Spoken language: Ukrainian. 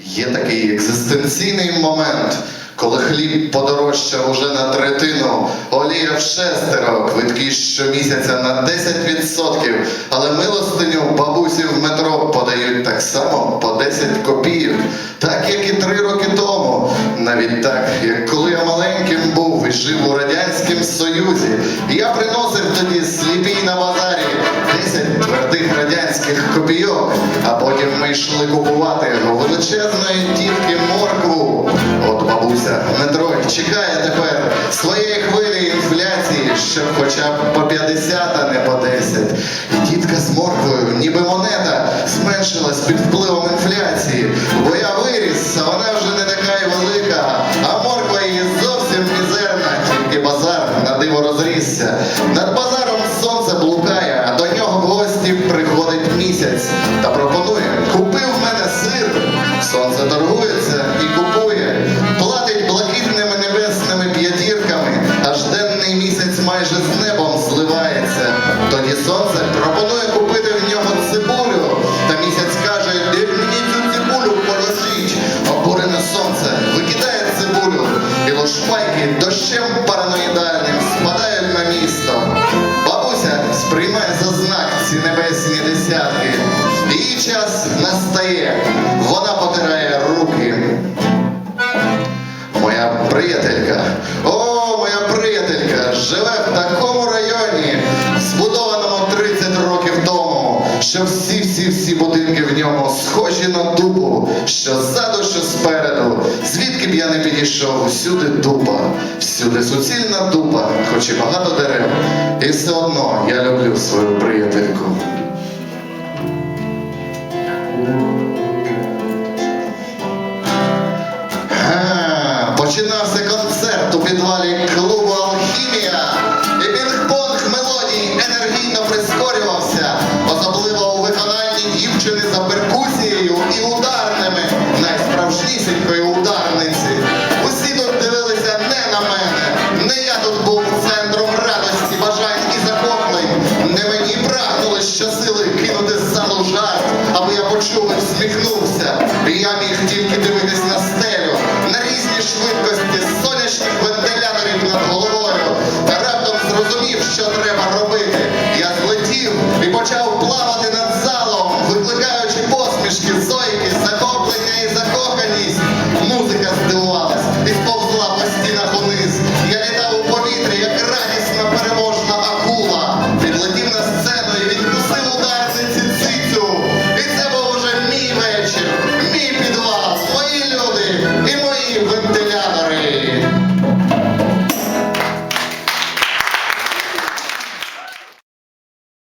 Є такий екзистенційний момент, коли хліб подорожчав уже на третину, олія в шестеро, квитки щомісяця на 10%, але милостиню бабусі в метро подають так само по 10 копійок, так як і три роки тому. Навіть так, як коли я маленьким був і жив у Радянському Союзі, я приносив тоді сліпій копійок, а потім ми йшли купувати величезної тітки моркву. От бабуся в метро чекає тепер своєї хвилі інфляції, щоб хоча б по 50, а не по 10. І тітка з морквою, ніби монета, зменшилась під впливом інфляції, бо я виріс, а вона вже не така й велика, а морква її зовсім мізерна, тільки базар на диво розрісся. Над базаром сонце блукає, настає, вона потирає руки. Моя приятелька, о, моя приятелька, живе в такому районі, збудованому 30 років тому, що всі-всі-всі будинки в ньому схожі на дубу, що ззаду, що спереду. Звідки б я не підійшов, всюди дуба, всюди суцільна дуба, хоч і багато дерев. І все одно я люблю свою приятельку. Починався концерт у підвалі клубу Алхімія, і пінг-понг мелодій енергійно прискорювався, особливо у виконанні дівчини за перкусією і ударними найсправжнісінькою. Tchau, tchau. Na